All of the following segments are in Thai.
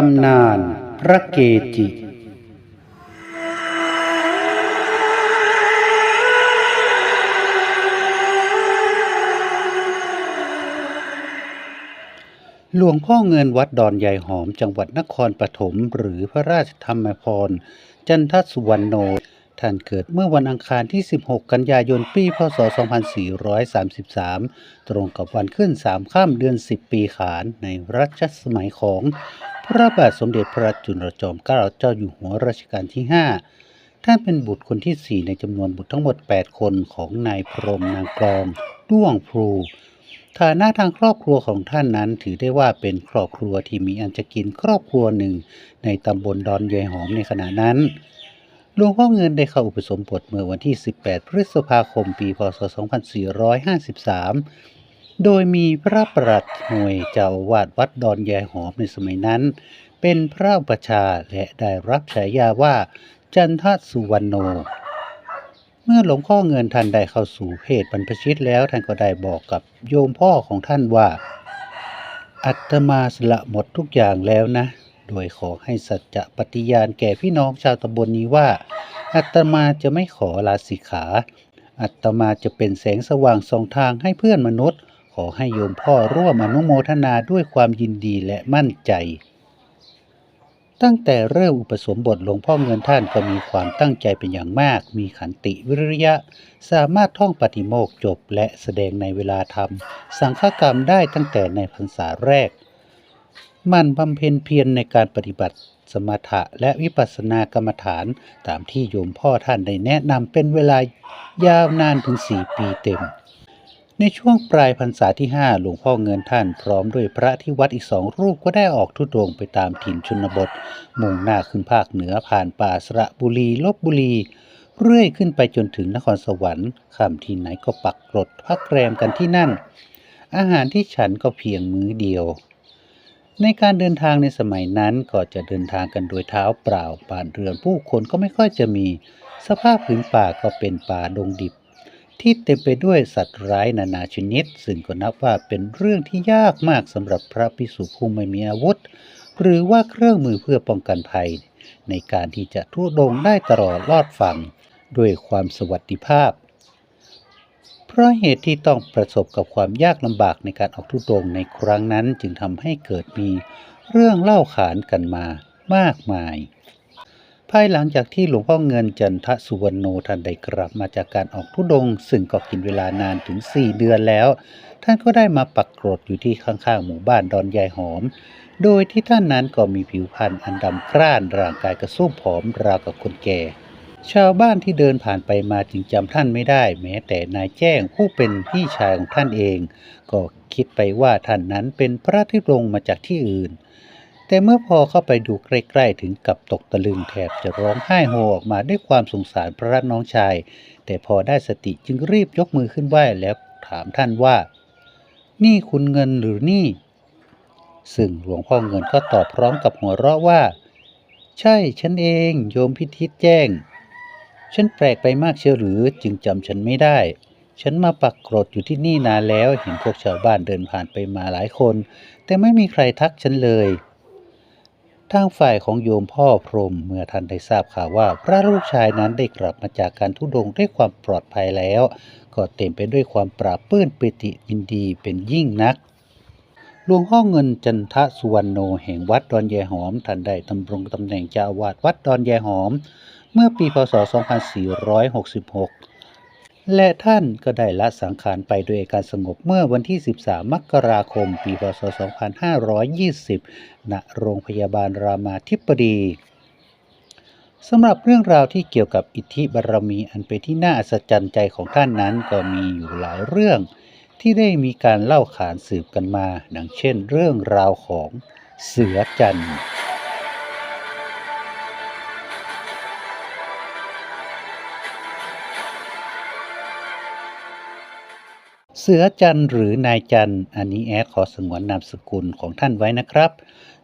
ตำนานพระเกจิ หลวงพ่อเงินวัดดอนใหญ่หอมจังหวัดนครปฐมหรือพระราชธรรมพร จันทสุวรรณโน ท่านเกิดเมื่อวันอังคารที่ 16 กันยายนปีพศ 2433 ตรงกับวันขึ้น 3 ข้ามเดือน 10 ปีขานในรัชสมัยของ พระบาทสมเด็จพระจุลจอมเกล้าเจ้าอยู่หัวรัชกาลที่ 5 ท่านเป็นบุตรคนที่ 4 ในจำนวนบุตรทั้งหมด 8 คนของนายพรมนางกรองด้วงพลูฐานะทางครอบครัวของท่านนั้นถือได้ว่าเป็นครอบครัวที่มีอันจะกินครอบครัวหนึ่ง ในตำบลดอนยายหอมในขณะนั้นหลวงพ่อเงินได้เข้าอุปสมบทเมื่อวันที่ 18 พฤษภาคม ปี พศ 2453 โดยมีพระประหลัดหน่วยเจ้าวาดวัดดอนยายหอมในสมัยนั้น เป็นพระอุปชาและได้รับฉายาว่าจันทสุวรรณโน เมื่อหลวงพ่อเงินท่านได้เข้าสู่เพศบรรพชิตแล้วท่านก็ได้บอกกับโยมพ่อของท่านว่า อัตมาสละหมดทุกอย่างแล้วนะ โดยขอให้สัจจะปฏิญาณแก่พี่น้องชาวตำบลนนี้ว่า อัตมาจะไม่ขอลาสิกขา อัตมาจะเป็นแสงสว่างสองทางให้เพื่อนมนุษย์ ขอให้โยมพ่อร่วมอนุโมทนาด้วยความยินดีและมั่นใจ ตั้งแต่เริ่มอุปสมบทหลวงพ่อเงินท่านก็มีความตั้งใจเป็นอย่างมาก มีขันติวิริยะ สามารถท่องปฏิโมกจบและแสดงในเวลาทำสังฆกรรมได้ตั้งแต่ในพรรษาแรก มันบำเพ็ญเพียรในการปฏิบัติสมถะและวิปัสสนากรรมฐานตามที่โยมพ่อท่านได้แนะนำเป็นเวลายาวนานถึง4ปีเต็ม ในช่วงปลายพรรษาที่ 5 หลวงพ่อเงินท่านพร้อมด้วยพระที่วัดอีกสองรูปก็ได้ออกทุดงไปตามถิ่นชนบท มุ่งหน้าขึ้นภาคเหนือผ่านป่าสระบุรีลบบุรี เรื่อยขึ้นไปจนถึงนครสวรรค์คำที่ไหนก็ปักกรดพักแรมกันที่นั่น อาหารที่ฉันก็เพียงมื้อเดียว ในการเดินทางในสมัยนั้นก็จะเดินทางกันโดยเท้าเปล่าป่านเรือนผู้คนก็ไม่ค่อยจะมี สภาพผืนป่าก็เป็นป่าดงดิบ ที่เต็มไปด้วยสัตว์ร้ายนานาชนิด ซึ่งก็นับว่าเป็นเรื่องที่ยากมากสำหรับพระภิกษุผู้ไม่มีอาวุธ หรือว่าเครื่องมือเพื่อป้องกันภัย ในการที่จะทุดงได้ตลอดรอดฝั่งด้วยความสวัสดิภาพ เพราะเหตุที่ต้องประสบกับความยากลำบากในการออกทุดงในครั้งนั้นจึงทำให้เกิดมีเรื่องเล่าขานกันมามากมาย ภายหลังจากที่หลวงพ่อเงินจันทสุวรรณโนท่านได้กลับมาจากการออกทุดง ซึ่งก็กินเวลานานถึง 4 เดือนแล้ว ท่านก็ได้มาปักกรดอยู่ที่ข้างๆ หมู่บ้านดอนยายหอม โดยที่ท่านนั้นก็มีผิวพรรณอันดำคร่านร่างกายกระสู้ผอมราวกับคนแก่ ชาวบ้านที่เดินผ่านไปมาจึงจำท่านไม่ได้ แม้แต่นายแจ้งผู้เป็นพี่ชายของท่านเอง ก็คิดไปว่าท่านนั้นเป็นพระที่ลงมาจากที่อื่น แต่เมื่อพอเข้าไปดูใกล้ๆถึงกับตกตะลึงแทบจะร้องไห้โฮออกมาด้วยความสงสารพระน้องชาย แต่พอได้สติจึงรีบยกมือขึ้นไหว้แล้วถามท่านว่า นี่คุณเงินหรือนี่ ซึ่งหลวงพ่อเงินก็ตอบพร้อมกับหัวเราะว่า ใช่ฉันเองโยมพิทิตแจ้ง ฉันแปลกไปมากเชียวหรือจึงจำฉันไม่ได้ฉันมาปักกรดอยู่ที่นี่นานแล้ว เห็นพวกชาวบ้านเดินผ่านไปมาหลายคน แต่ไม่มีใครทักฉันเลย ทางฝ่ายของโยมพ่อพรมเมื่อท่านได้ทราบข่าวว่า พระลูกชายนั้นได้กลับมาจากการทุดงด้วยความปลอดภัยแล้ว ก็เต็มไปด้วยความปราบปลื้มปิติยินดีเป็นยิ่งนักหลวงพ่อเงินจันทสุวรรณโนแห่งวัดดอนแยหอมท่านได้ดำรงตำแหน่งเจ้าอาวาสวัดดอนแยหอม เมื่อปีพศ 2466 และท่านก็ได้ละสังขารไปโดยการสงบเมื่อวันที่ 13 มกราคม ปีพศ 2520 ณ โรงพยาบาลรามาธิบดีสำหรับเรื่องราวที่เกี่ยวกับอิทธิบารมีอันเป็นที่น่าอัศจรรย์ใจของท่านนั้นก็มีอยู่หลายเรื่องที่ได้มีการเล่าขานสืบกันมา ดังเช่นเรื่องราวของเสือจันทร์ สือจันทร์หรือนายจันทร์อันนี้แอดขอสงวนนามสกุลของท่านไว้นะครับ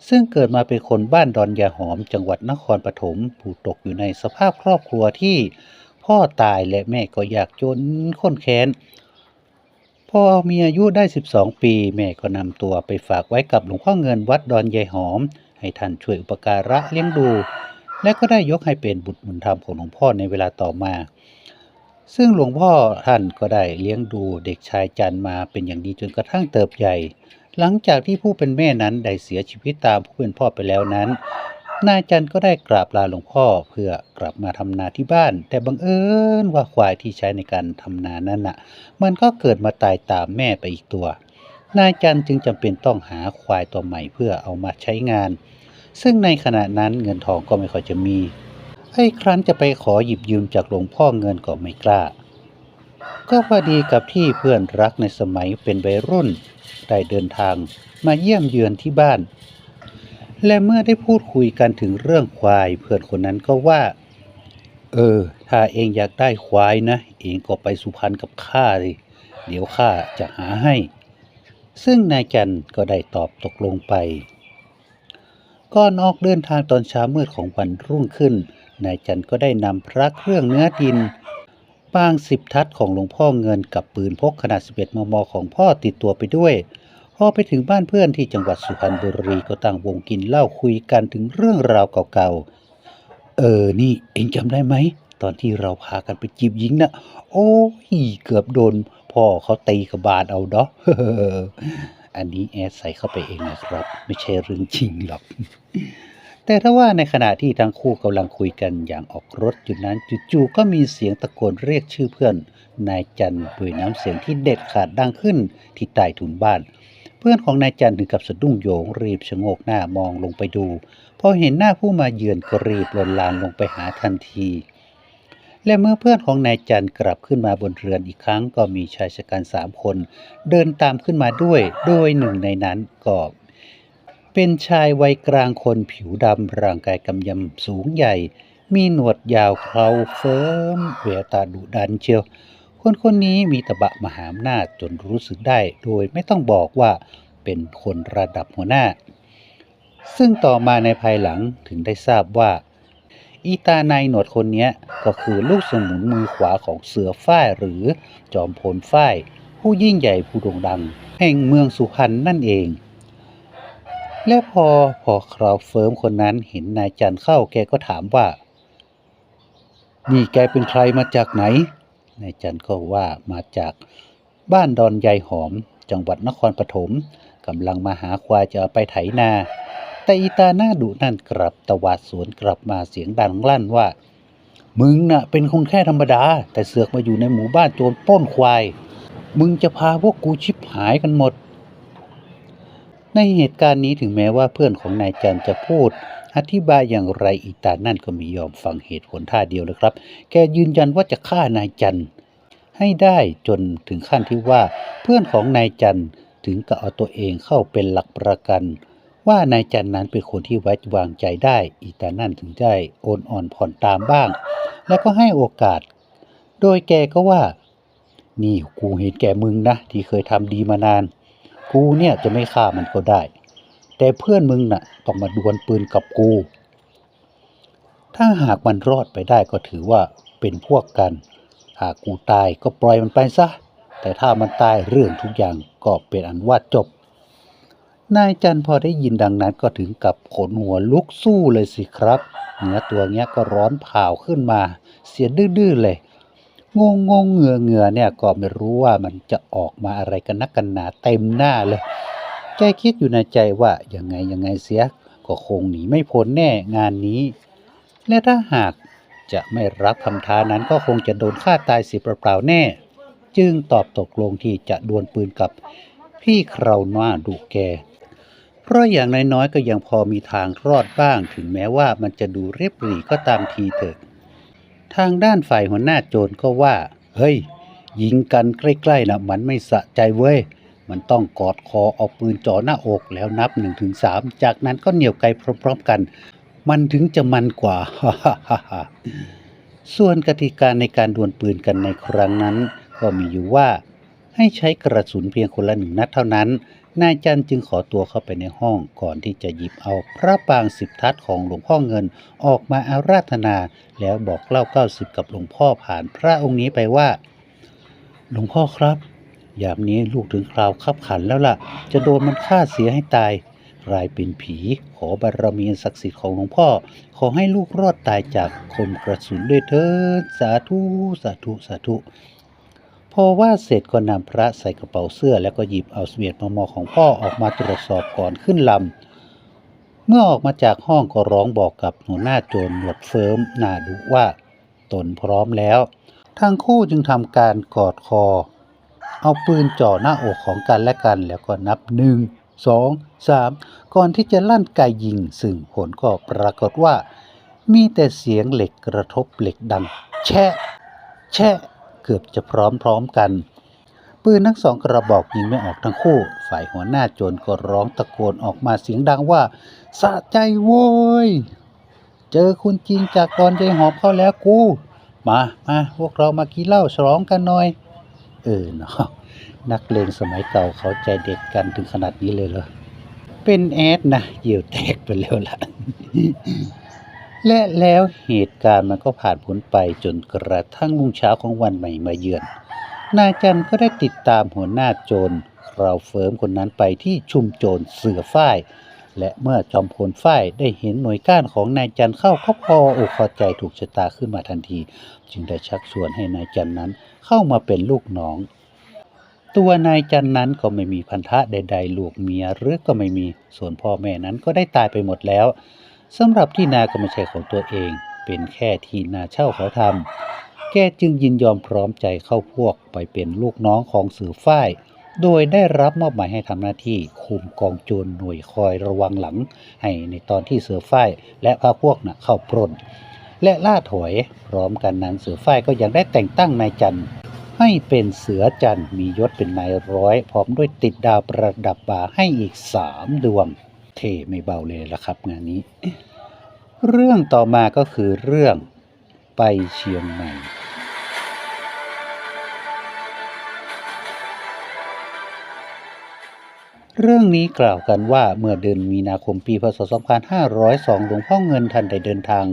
ซึ่งเกิดมาเป็นคนบ้านดอนยาหอมจังหวัดนครปฐมผู้ตกอยู่ในสภาพครอบครัวที่พ่อตายและแม่ก็อยากจนข้นแค้นพอมีอายุได้ 12 ปี แม่ก็นำตัวไปฝากไว้กับหลวงพ่อเงินวัดดอนยายหอม ให้ท่านช่วยอุปการะเลี้ยงดู และก็ได้ยกให้เป็นบุตรบุญธรรมของหลวงพ่อในเวลาต่อมา ซึ่งหลวงพ่อท่านก็ได้เลี้ยงดูเด็กชายจันมาเป็นอย่างดีจนกระทั่งเติบใหญ่ หลังจากที่ผู้เป็นแม่นั้นได้เสียชีวิตตามผู้เป็นพ่อไปแล้วนั้น นายจันก็ได้กราบลาหลวงพ่อเพื่อกลับมาทำนาที่บ้าน แต่บังเอิญว่าควายที่ใช้ในการทำนานั้นน่ะ มันก็เกิดมาตายตามแม่ไปอีกตัวนายจันจึงจำเป็นต้องหาควายตัวใหม่เพื่อเอามาใช้งาน ซึ่งในขณะนั้นเงินทองก็ไม่ค่อยจะมี ไอ้ครั้นจะไปขอหยิบยืมจากหลวงพ่อเงินก็ไม่กล้า ก็พอดีกับที่เพื่อนรักในสมัยเป็นวัยรุ่น ได้เดินทางมาเยี่ยมเยือนที่บ้าน และเมื่อได้พูดคุยกันถึงเรื่องควายเพื่อนคนนั้นก็ว่า เออ ถ้าเองอยากได้ควายนะ เองก็ไปสุพรรณกับข้าสิเดี๋ยวข้าจะหาให้ ซึ่งนายจันก็ได้ตอบตกลงไปก่อนออกเดินทางตอนเช้ามืดของวันรุ่งขึ้น นายจันก็ได้นำพระเครื่องเนื้อดินปางสิบทัศของหลวงพ่อเงินกับปืนพกขนาด 11 มม ของพ่อติดตัวไปด้วยพอไปถึงบ้านเพื่อนที่จังหวัดสุพรรณบุรีก็ตั้งวงกินเหล้าคุยกันถึงเรื่องราวเก่าๆ เออ นี่เองจำได้ไหม ตอนที่เราพากันไปจีบหญิงนะโอ้ยเกือบโดน พ่อเขาตีกับบาดเอาเนาะอันนี้แอดใส่เข้าไปเองนะครับ ไม่ใช่เรื่องจริงหรอก แต่ถ้าว่าในขณะที่ทั้งคู่กำลังคุยกันอย่างออกรถอยู่นั้นจู่ๆก็มีเสียงตะโกนเรียกชื่อเพื่อน นายจันด้วยน้ำเสียงที่เด็ดขาดดังขึ้นที่ใต้ถุนบ้าน เพื่อนของนายจันถึงกับสะดุ้งโยงรีบชะโงกหน้ามองลงไปดู พอเห็นหน้าผู้มาเยือนก็รีบลนลานลงไปหาทันที และเมื่อเพื่อนของนายจันกลับขึ้นมาบนเรือนอีกครั้ง ก็มีชายชะกันสามคน เดินตามขึ้นมาด้วย โดยหนึ่งในนั้นก็ เป็นชายวัยกลางคนผิวดำร่างกายกำยำสูงใหญ่ มีหนวดยาวเคราเฟิร์มแวตาดุดันเชียว คนคนนี้มีตะบะมหาอำนาจจนรู้สึกได้โดยไม่ต้องบอกว่าเป็นคนระดับหัวหน้า ซึ่งต่อมาในภายหลังถึงได้ทราบว่า อีตานายหนวดคนนี้ก็คือลูกสมุนมือขวาของเสือฝ้ายหรือจอมพลฝ้าย ผู้ยิ่งใหญ่ผู้โด่งดัง แห่งเมืองสุพรรณนั่นเอง และพอพอคราวเฟิร์มคนนั้นเห็นนายจันเข้าแกก็ถามว่า นี่แกเป็นใครมาจากไหน นายจันก็ว่ามาจากบ้านดอนยายหอม จังหวัดนครปฐมกำลังมาหาควายจะเอาไปไถนา แต่อีตาหน้าดุนั่นกลับตวาดสวนกลับมาเสียงดังลั่นว่า มึงน่ะเป็นคนแค่ธรรมดา แต่เสือกมาอยู่ในหมู่บ้านโจรป้นควาย มึงจะพาพวกกูชิบหายกันหมด ในเหตุการณ์นี้ถึงแม้ว่าเพื่อนของนายจันจะพูด อธิบายอย่างไรอีตานั่นก็ไม่ยอมฟังเหตุผลท่าเดียวเลยครับ แกยืนยันว่าจะฆ่านายจันให้ได้จนถึงขั้นที่ว่า เพื่อนของนายจันถึงกับเอาตัวเองเข้าเป็นหลักประกัน ว่านายจันนั้นเป็นคนที่ไว้วางใจได้ อีตานั่นถึงได้โอนอ่อนผ่อนตามบ้าง แล้วก็ให้โอกาส โดยแกก็ว่า นี่กูเห็นแก่มึงนะที่เคยทำดีมานาน กูเนี่ยจะไม่ฆ่ามันก็ได้ แต่เพื่อนมึงน่ะต้องมาดวลปืนกับกู ถ้าหากมันรอดไปได้ก็ถือว่าเป็นพวกกัน หากกูตายก็ปล่อยมันไปซะ แต่ถ้ามันตายเรื่องทุกอย่างก็เป็นอันว่าจบ นายจันพอได้ยินดังนั้นก็ถึงกับขนหัวลุกสู้เลยสิครับ เนื้อตัวเนี้ยก็ร้อนเผาขึ้นมา เสียดื้อๆเลย งงงงเงือเงือเนี่ยก็ไม่รู้ว่ามันจะออกมาอะไรกันนักกันหนาเต็มหน้าเลย แกคิดอยู่ในใจว่ายังไงยังไงเสียก็คงหนีไม่พ้นแน่งานนี้ และถ้าหากจะไม่รับคำท้านั้นก็คงจะโดนฆ่าตายสิเปล่าๆแน่ จึงตอบตกลงที่จะดวลปืนกับพี่คราวหน้าดุแก เพราะอย่างน้อยๆก็ยังพอมีทางรอดบ้าง ถึงแม้ว่ามันจะดูเรียบหรี่ก็ตามทีเถอะ ทางด้านฝ่ายหัวหน้าโจรก็ว่า เฮ้ย ยิงกันใกล้ๆนะมันไม่สะใจเว้ย มันต้องกอดคอเอาปืนจ่อหน้าอกแล้วนับ1นถึงสจากนั้นก็เหนี่ยวไกพร้อมๆกัน มันถึงจะมันกว่า ส่วนกติกาในการดวลปืนกันในครั้งนั้น ก็มีอยู่ว่า ให้ใช้กระสุนเพียงคนละหนึ่งนัดเท่านั้น นายจันจึงขอตัวเข้าไปในห้องก่อนที่จะหยิบเอาพระปางสิบทัศของหลวงพ่อเงินออกมาอาราธนา แล้วบอกเล่าเก้าสิบกับหลวงพ่อผ่านพระองค์นี้ไปว่า หลวงพ่อครับ ยามนี้ลูกถึงคราวขับขันแล้วล่ะ จะโดนมันฆ่าเสียให้ตายกลายเป็นผีขอบารมีศักดิ์สิทธิ์ของหลวงพ่อ ขอให้ลูกรอดตายจากคมกระสุนด้วยเถิดสาธุสาธุสาธุ พอว่าเสร็จก็นำพระใส่กระเป๋าเสื้อ แล้วก็หยิบเอาเสวียดมมของพ่อออกมาตรวจสอบก่อนขึ้นลำ เมื่อออกมาจากห้องก็ร้องบอกกับหัวหน้าโจรหนวดเฟิร์มหน้าดุว่าตนพร้อมแล้ว ทั้งคู่จึงทำการกอดคอ เอาปืนจ่อหน้าอกของกันและกัน แล้วก็นับหนึ่งสองสามก่อนที่จะลั่นไกยิง ซึ่งผลก็ปรากฏว่า มีแต่เสียงเหล็กกระทบเหล็กดัง แชะ แชะ เกือบจะพร้อมๆกัน ปืนทั้งสองกระบอกยิงไม่ออกทั้งคู่ ฝ่ายหัวหน้าโจรก็ร้องตะโกนออกมาเสียงดังว่าสะใจโว้ย เจอคุณจริงจากกรใจหอมเข้าแล้วกู มามาพวกเรามากินเหล้าฉลองกันหน่อย เออเนาะนักเลงสมัยเก่าเขาใจเด็ดกันถึงขนาดนี้เลยเหรอเป็นแอดนะเหยี่ยวแตกไปแล้วล่ะ และแล้วเหตุการณ์มันก็ผ่านพ้นไปจนกระทั่งรุ่งเช้าของวันใหม่มาเยือน นายจันทร์ก็ได้ติดตามหัวหน้าโจรคราวเฟิร์มคนนั้นไปที่ชุมโจรเสือฝ้าย และเมื่อจอมพลฝ้ายได้เห็นหน่วยก้านของนายจันทร์เข้าเขาพออกพอใจถูกชะตาขึ้นมาทันที จึงได้ชักชวนให้นายจันทร์นั้นเข้ามาเป็นลูกน้อง ตัวนายจันทร์นั้นก็ไม่มีพันธะใด ๆ ลูกเมียหรือก็ไม่มีส่วนพ่อแม่นั้นก็ได้ตายไปหมดแล้ว สำหรับที่นาก็ไม่ใช่ของตัวเอง เป็นแค่ที่นาเช่าเขาทำแกจึงยินยอมพร้อมใจเข้าพวกไปเป็นลูกน้องของสือฝ้าย โดยได้รับมอบหมายให้ทำหน้าที่คุมกองโจรหน่วยคอยระวังหลัง ให้ในตอนที่เสือฝ้ายและพาพวกน่ะเข้าปล้น และล่าถอยพร้อมกันนั้นเสือฝ้ายก็ยังได้แต่งตั้งนายจันทร์ให้เป็นเสือจันทร์มียศเป็นนายร้อย พร้อมด้วยติดดาวประดับบ่าให้อีกสามดวง เท่ไม่เบาเลยละครับ งานนี้ เรื่องต่อมาก็คือเรื่องไปเชียงใหม่เรื่องนี้กล่าวกันว่าเมื่อเดือนมีนาคมปีพศ 2502 หลวงพ่อเงินท่านได้เดินทาง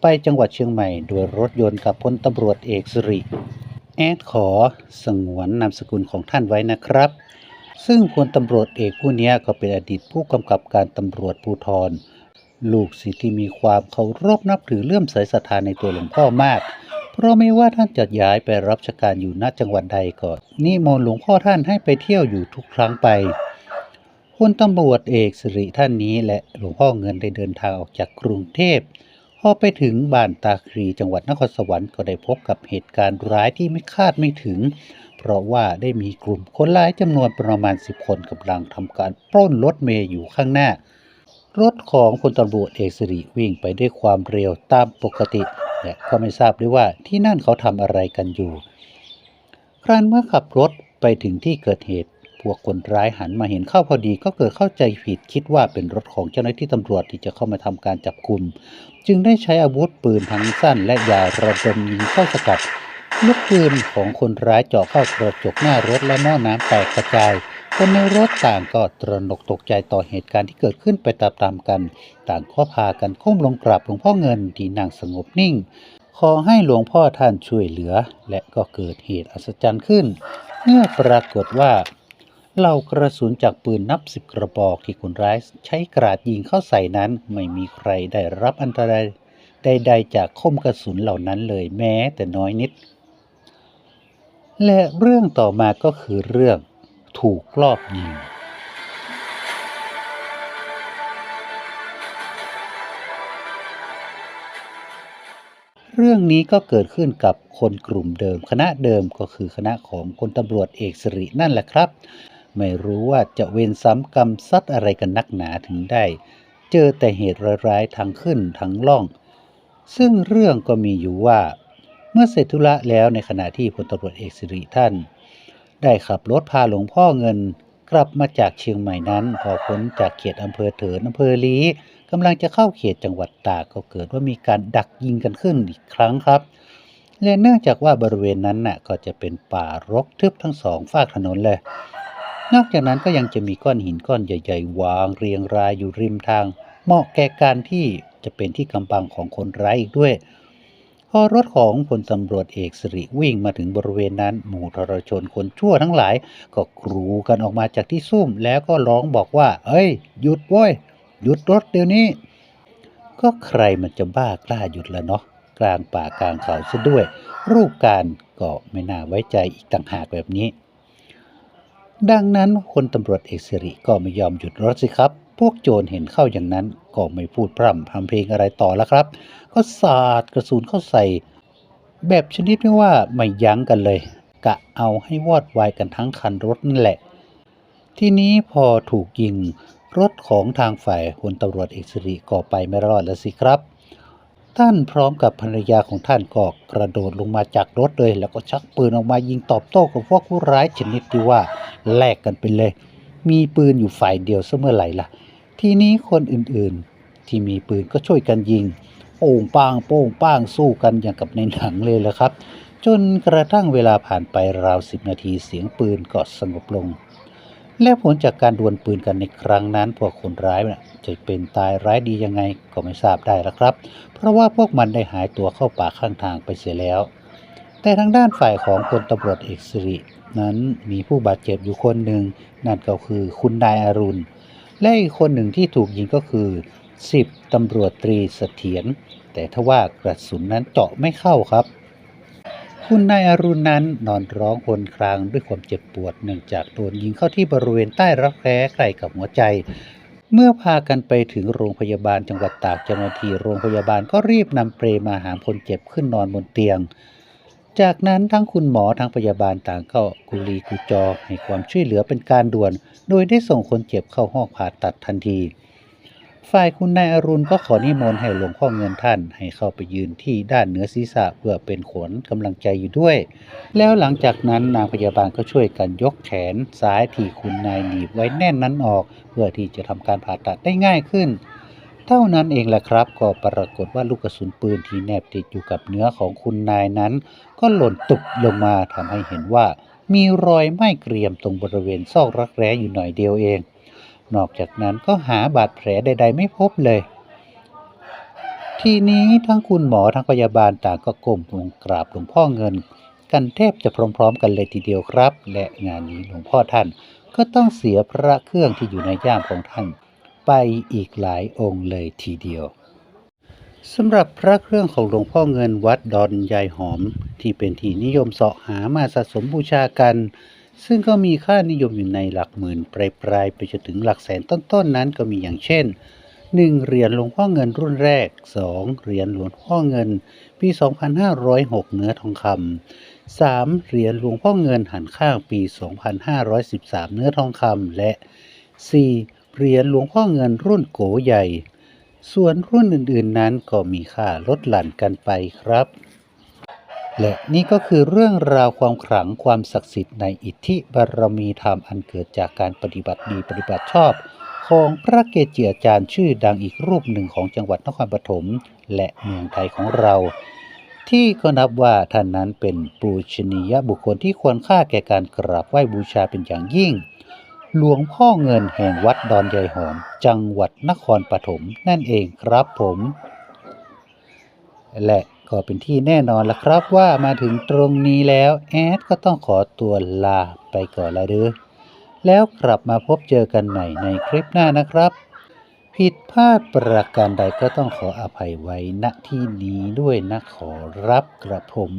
ไปจังหวัดเชียงใหม่ โดยรถยนต์กับพลตำรวจเอกสิริ แอดขอสงวนนามสกุลของท่านไว้นะครับ ซึ่งพลตำรวจเอกผู้นี้ก็เป็นอดีตผู้กำกับการตำรวจภูธรลูกศิษย์ที่มีความเคารพนับถือเลื่อมใสศรัทธาในตัวหลวงพ่อมาก เพราะไม่ว่าท่านจะย้ายไปรับราชการอยู่ณจังหวัดใดก็นิมนต์หลวงพ่อท่านให้ไปเที่ยวอยู่ทุกครั้งไปพลตำรวจเอกสิริท่านนี้และหลวงพ่อเงินได้เดินทางออกจากกรุงเทพพอไปถึงบ้านตาครีจังหวัดนครสวรรค์ก็ได้พบกับเหตุการณ์ร้ายที่ไม่คาดไม่ถึง เพราะว่าได้มีกลุ่มคนร้ายจำนวนประมาณ 10 คนกำลังทำการปล้นรถเมย์อยู่ข้างหน้า รถของพลตำรวจเอกสิริวิ่งไปด้วยความเร็วตามปกติ และก็ไม่ทราบด้วยว่าที่นั่นเขาทำอะไรกันอยู่ ครั้นเมื่อขับรถไปถึงที่เกิดเหตุพวกคนร้ายหันมาเห็นเข้าพอดีก็เกิดเข้าใจผิดคิดว่าเป็นรถของเจ้าหน้าที่ตำรวจที่จะเข้ามาทำการจับกุมจึงได้ใช้อาวุธปืนทั้งสั้นและยาวระดมยิงเข้าสกัด ลูกปืนของคนร้ายเจาะเข้ากระจกหน้ารถและหม้อน้ำแตกกระจาย คนในรถต่างก็ตระหนกตกใจต่อเหตุการณ์ที่เกิดขึ้นไปตามๆกัน ต่างก็พากันก้มลงกราบหลวงพ่อเงินที่นั่งสงบนิ่ง ขอให้หลวงพ่อท่านช่วยเหลือ และก็เกิดเหตุอัศจรรย์ขึ้น เมื่อปรากฏว่าเหล่ากระสุนจากปืนนับสิบกระบอกที่คนร้ายใช้กราดยิงเข้าใส่นั้นไม่มีใครได้รับอันตรายใดๆจากคมกระสุนเหล่านั้นเลยแม้แต่น้อยนิด และเรื่องต่อมาก็คือเรื่องถูกลอบยิง เรื่องนี้ก็เกิดขึ้นกับคนกลุ่มเดิม คณะเดิมก็คือคณะของพลตำรวจเอกสิรินั่นแหละครับ ไม่รู้ว่าจะเวรซ้ำกรรมซัดอะไรกันนักหนาถึงได้ เจอแต่เหตุร้ายๆทั้งขึ้นทั้งล่อง ซึ่งเรื่องก็มีอยู่ว่า เมื่อเสร็จธุระแล้วในขณะที่พลตำรวจเอกสิริท่าน ได้ขับรถพาหลวงพ่อเงินกลับมาจากเชียงใหม่นั้น พอพ้นจากเขตอำเภอเถินอำเภอลีกำลังจะเข้าเขตจังหวัดตากก็เกิดว่ามีการดักยิงกันขึ้นอีกครั้งครับและเนื่องจากว่าบริเวณนั้นน่ะก็จะเป็นป่ารกทึบทั้งสองฝากถนนเลย นอกจากนั้นก็ยังจะมีก้อนหินก้อนใหญ่ ๆ วางเรียงรายอยู่ริมทาง เหมาะแก่การที่จะเป็นที่กำบังของคนร้ายอีกด้วย พอรถของพลตำรวจเอกสิริวิ่งมาถึงบริเวณนั้น หมู่ทรชนคนชั่วทั้งหลาย ก็กรูกันออกมาจากที่ซุ่มแล้วก็ร้องบอกว่า เอ้ย หยุดเว้ย หยุดรถเดี๋ยวนี้ ก็ใครมันจะบ้ากล้าหยุดละเนาะกลางป่ากลางเขาซะด้วย รูปการก็ไม่น่าไว้ใจอีกต่างหากแบบนี้ ดังนั้นพลตำรวจเอกสิริก็ไม่ยอมหยุดรถสิครับ พวกโจรเห็นเข้าอย่างนั้น ก็ไม่พูดพร่ำทำเพลงอะไรต่อแล้วครับ ก็สาดกระสุนเข้าใส่ แบบชนิดที่ว่าไม่ยั้งกันเลย กะเอาให้วอดวายกันทั้งคันรถนั่นแหละ ทีนี้พอถูกยิงรถของทางฝ่ายพลตำรวจเอกสิริก็ไปไม่รอดแล้วสิครับ ท่านพร้อมกับภรรยาของท่านก็กระโดดลงมาจากรถเลย แล้วก็ชักปืนออกมายิงตอบโต้กับพวกผู้ร้ายชนิดที่ว่าแลกกันไปเลย มีปืนอยู่ฝ่ายเดียวเสมอไหร่ล่ะ ทีนี้คนอื่นๆ ที่มีปืนก็ช่วยกันยิง โป่งป้างโป้งป้างสู้กันอย่างกับในหนังเลยละครับ จนกระทั่งเวลาผ่านไปราวสิบนาทีเสียงปืนก็สงบลง และผลจากการดวลปืนกันในครั้งนั้น พวกคนร้ายนะจะเป็นตายร้ายดียังไงก็ไม่ทราบได้ละครับ เพราะว่าพวกมันได้หายตัวเข้าป่าข้างทางไปเสียแล้ว แต่ทางด้านฝ่ายของพลตำรวจเอกสิรินั้นมีผู้บาดเจ็บอยู่คนหนึ่งนั่นก็คือคุณนายอรุณ และอีกคนหนึ่งที่ถูกยิงก็คือสิบตำรวจตรีเสถียรแต่ทว่ากระสุนนั้นเจาะไม่เข้าครับ คุณนายอรุณนั้นนอนร้องครวรครางด้วยความเจ็บปวดเนื่องจากโดนยิงเข้าที่บริเวณใต้รักแร้ใกล้กับหัวใจ เมื่อพากันไปถึงโรงพยาบาลจังหวัดตากเจ้าหน้าที่โรงพยาบาลก็รีบนำเปรมาหามคนเจ็บขึ้นนอนบนเตียง จากนั้นทั้งคุณหมอทั้งพยาบาลต่างก็กุลีกุจอให้ความช่วยเหลือเป็นการด่วน โดยได้ส่งคนเจ็บเข้าห้องผ่าตัดทันที ฝ่ายคุณนายอรุณก็ขอนิมนต์ให้หลวงพ่อเงินท่านให้เข้าไปยืนที่ด้านเหนือศีรษะเพื่อเป็นขนกำลังใจอยู่ด้วย แล้วหลังจากนั้นนางพยาบาลก็ช่วยกันยกแขนซ้ายที่คุณนายหนีบไว้แน่นนั้นออก เพื่อที่จะทำการผ่าตัดได้ง่ายขึ้น เท่านั้นเองแหละครับ ก็ปรากฏว่าลูกกระสุนปืนที่แนบติดอยู่กับเนื้อของคุณนายนั้น ก็หล่นตุบลงมาทำให้เห็นว่า มีรอยไหม้เกรียมตรงบริเวณซอกรักแร้อยู่หน่อยเดียวเอง นอกจากนั้นก็หาบาดแผลใด ๆ ไม่พบเลย ทีนี้ทั้งคุณหมอทั้งพยาบาลต่างก็ก้มลงกราบหลวงพ่อเงิน กันแทบจะพร้อม ๆ กันเลยทีเดียวครับ และงานนี้หลวงพ่อท่านก็ต้องเสียพระเครื่องที่อยู่ในย่ามของท่าน ไปอีกหลายองค์เลยทีเดียวสำหรับพระเครื่องของหลวงพ่อเงินวัดดอนยายหอม ที่เป็นที่นิยมเสาะหามาสะสมบูชากัน ซึ่งก็มีค่านิยมอยู่ในหลักหมื่นปลายๆไปจนถึงหลักแสนต้นๆนั้นก็มีอย่างเช่น 1. เหรียญหลวงพ่อเงินรุ่นแรก 2. เหรียญหลวงพ่อเงินปี 2506 เนื้อทองคำ 3. เหรียญหลวงพ่อเงินหันข้างปี 2513 เนื้อทองคำและ 4. เหรียญหลวงพ่อเงินรุ่นโกใหญ่ ส่วนรุ่นอื่นๆนั้นก็มีค่าลดหลั่นกันไปครับ และนี่ก็คือเรื่องราวความขลังความศักดิ์สิทธิ์ในอิทธิบารมีธรรมอันเกิดจากการปฏิบัติดีปฏิบัติชอบ ของพระเกจิอาจารย์ชื่อดังอีกรูปหนึ่งของจังหวัดนครปฐมและเมืองไทยของเราที่ก็นับว่าท่านนั้นเป็นปูชนียบุคคลที่ควรค่าแก่การกราบไหว้บูชาเป็นอย่างยิ่ง หลวงพ่อเงินแห่งวัดดอนยายหอม จังหวัดนครปฐมนั่นเองครับผม และก็เป็นที่แน่นอนละครับว่ามาถึงตรงนี้แล้วแอดก็ต้องขอตัวลาไปก่อนละเด้อแล้วกลับมาพบเจอกันใหม่ในคลิปหน้านะครับ ผิดพลาดประการใดก็ต้องขออภัยไว้ณที่นี้ด้วยนะขอรับกระผม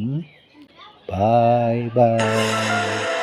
บายบาย